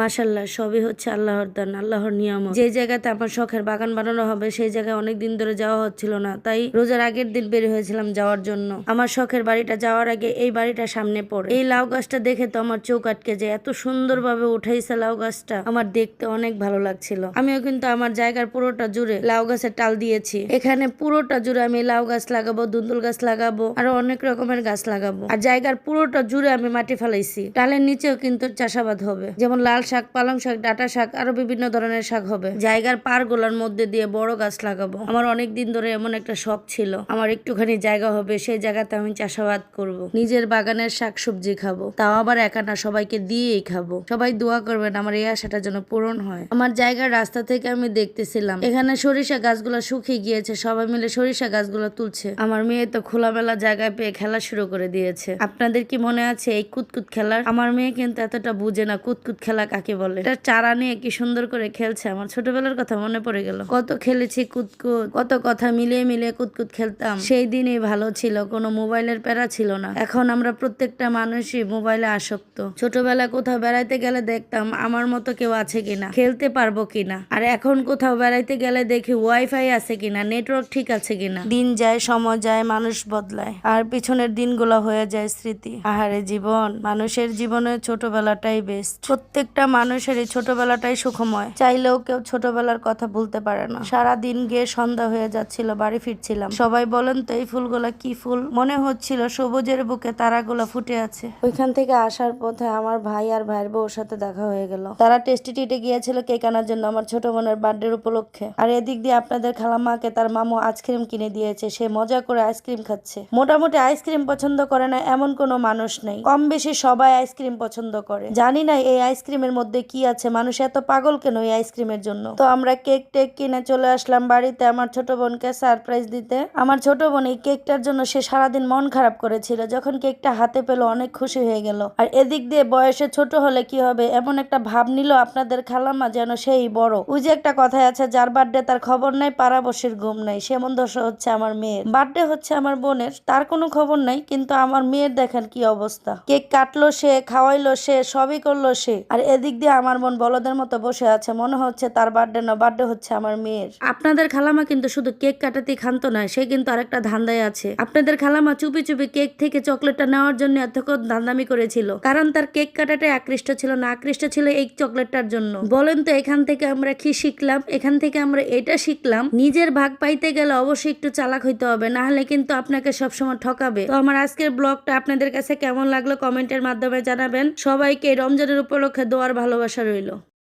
মাশাল্লাহ সবই হচ্ছে আল্লাহর দান, আল্লাহর নিয়ম যে জায়গাতে আমার শখের বাগান বানানো হবে, সেই জায়গায় অনেক দিন ধরে যাওয়া হচ্ছিল না। তাই রোজার আগের দিন বের হয়েছিলাম যাওয়ার জন্য। আমার শখের বাড়িটা যাওয়ার আগে এই বাড়িটা সামনে পড়ে। এই লাউ গাছটা দেখে তো আমার চোখ আটকে যায়, এত সুন্দরভাবে উঠাইছে লাউ গাছটা। আমার দেখতে অনেক ভালো লাগছিল। আমিও কিন্তু আমার জায়গার পুরোটা জুড়ে লাউ গাছের টাল দিয়েছি। এখানে পুরোটা জুড়ে আমি লাউ গাছ লাগাবো, দুন্দুল গাছ লাগাবো, আরও অনেক রকমের গাছ লাগাবো। আর জায়গার পুরোটা জুড়ে আমি মাটি ফেলাইছি। টালের নিচেও কিন্তু চাষাবাদ হবে। যেমন লাল শাক, পালং শাক, ডাটা শাক, আরও বিভিন্ন ধরনের শাক হবে। জায়গার পার গোলার মধ্যে দিয়ে বড় গাছ লাগাবো। আমার অনেক দিন ধরে এমন একটা শখ ছিল। আমার একটুখানি জায়গা হবে, সেই জায়গাতে আমি চাষাবাদ করব। নিজের বাগানের শাক সবজি খাব। তাও আবার একা না, সবাইকে দিয়েই খাব। সবাই দোয়া করবেন আমার এই আশাটা যেন পূরণ হয়। আমার জায়গার রাস্তা থেকে আমি দেখতেছিলাম। এখানে সরিষা গাছগুলো শুকিয়ে গিয়েছে, সবাই মিলে সরিষা গাছগুলো তুলছে। আমার মেয়ে তো খোলামেলা জায়গায় পেয়ে খেলা শুরু করে দিয়েছে। আপনাদের কি মনে আছে এই কুতকুত খেলার? আমার মেয়ে কিন্তু এতটা বুঝে না কুতকুত খেলা কাকে বলে? এটা চারা নিয়ে কি সুন্দর করে খেলছে? আমার ছোটবেলার কথা মনে পড়ে গেল। কত খেলেছি কুতকুত, কত কথা মিলিয়ে মিলিয়ে কুতকুত খেলতাম। সেই দিনই ভালো ছিল, কোনো মোবাইলের প্যারা ছিল না। এখন আমরা প্রত্যেকটা মানুষই মোবাইলে আসক্ত। ছোটবেলায় কোথাও বেড়াইতে গেলে দেখতাম, আমার মতো কেউ আছে কিনা, খেলতে পারব কিনা। আর এখন কোথাও বেড়াইতে গেলে দেখি ওয়াইফাই আছে কিনা, নেটওয়ার্ক ঠিক আছে কিনা। দিন যায়, সময় যায়, মানুষ বদলায়। আর পিছনের দিনগুলো হয়ে যায় স্মৃতি। আহারে জীবন, মানুষের জীবনে ছোটবেলাটাই বেস্ট প্রত্যেকটা মানুষের এই ছোটবেলাটাই সুখময়, চাইলেও কেউ ছোটবেলার কথা ভুলতে পারে না। সারা দিন গিয়ে সন্ধ্যা হয়ে যাচ্ছিল, বাড়ি ফিরছিলাম। সবাই বলেন তো, এই ফুলগুলা কি ফুল? মনে হচ্ছিল সবুজের বুকে তারাগুলা ফুটে আছে। ওইখান থেকে আসার পথে আমার ভাই আর ভাইয়ের বউর সাথে দেখা হয়ে গেল। তারা টেস্টি টিটে গিয়েছিল কেক আনার জন্য আমার ছোট বোনের বার্থডের উপলক্ষে। আর এদিক দিয়ে আপনাদের খালাম্মাকে তার মামু আইসক্রিম কিনে দিয়েছে। সে মজা করে আইসক্রিম খাচ্ছে। মোটামুটি আইসক্রিম পছন্দ করে না এমন কোনো মানুষ নেই। কম বেশি সবাই আইসক্রিম পছন্দ করে। জানি না এই আইসক্রিমের মধ্যে কি আছে? মানুষ এত পাগল কেন এই আইসক্রিমের জন্য? তো আমরা কেক টেক কিনে চলে আসলাম বাড়িতে আমার ছোট বোনকে সারপ্রাইজ দিতে। আমার ছোট বোন এই কেকটার জন্য সে সারাদিন মন খারাপ করেছিল। যখন কেকটা হাতে পেল, অনেক খুশি হয়ে গেল। আর এদিক দিয়ে বয়সে ছোট হলে কি হবে? এমন একটা ভাব নিল আপনাদের খালাম্মা যেন সেই বড়। ওই যে একটা কথাই আছে, যার বার্থডে তার খবর নাই, পাড়াবসির ঘুম নাই। সেমন দশা হচ্ছে আমার মেয়ের। বার্থডে হচ্ছে আমার বোনের, তার কোনো খবর নাই, কিন্তু আমার মেয়ের দেখেন কি অবস্থা। কেক কাটলো সে, খাওয়াইলো সে, সবই করল সে। আর এদিক দিয়ে আমার মন বলদের মতো বসে আছে, মনে হচ্ছে তার বার্থডে না বার্থডে হচ্ছে আমার মেয়ের। আপনাদের খালামা কিন্তু শুধু কেক কাটাতেই খান্ত নয়, সে কিন্তু আরেকটা ধান্দায় আছে। আপনাদের খালামা চুপি চুপি কেক থেকে চকলেটটা নেওয়ার জন্য এতক্ষণ ধান্দামি করেছিল। কারণ তার কেক কাটাটাই আকৃষ্ট ছিল না, আকৃষ্ট ছিল এই চকলেটটার জন্য। বলেন তো, এখান থেকে আমরা কি শিখলাম? এখান থেকে আমরা এটা শিখলাম? নিজের ভাগ পাইতে গেলে অবশ্যই একটু চালাক হইতে হবে, না হলে কিন্তু আপনাকে সবসময় ঠকাবে। তো আমার আজকের ব্লগটা আপনাদের কাছে কেমন লাগল কমেন্টের মাধ্যমে জানাবেন। সবাইকে রমজানের উপলক্ষে দোয়ার ভালোবাসা রইল।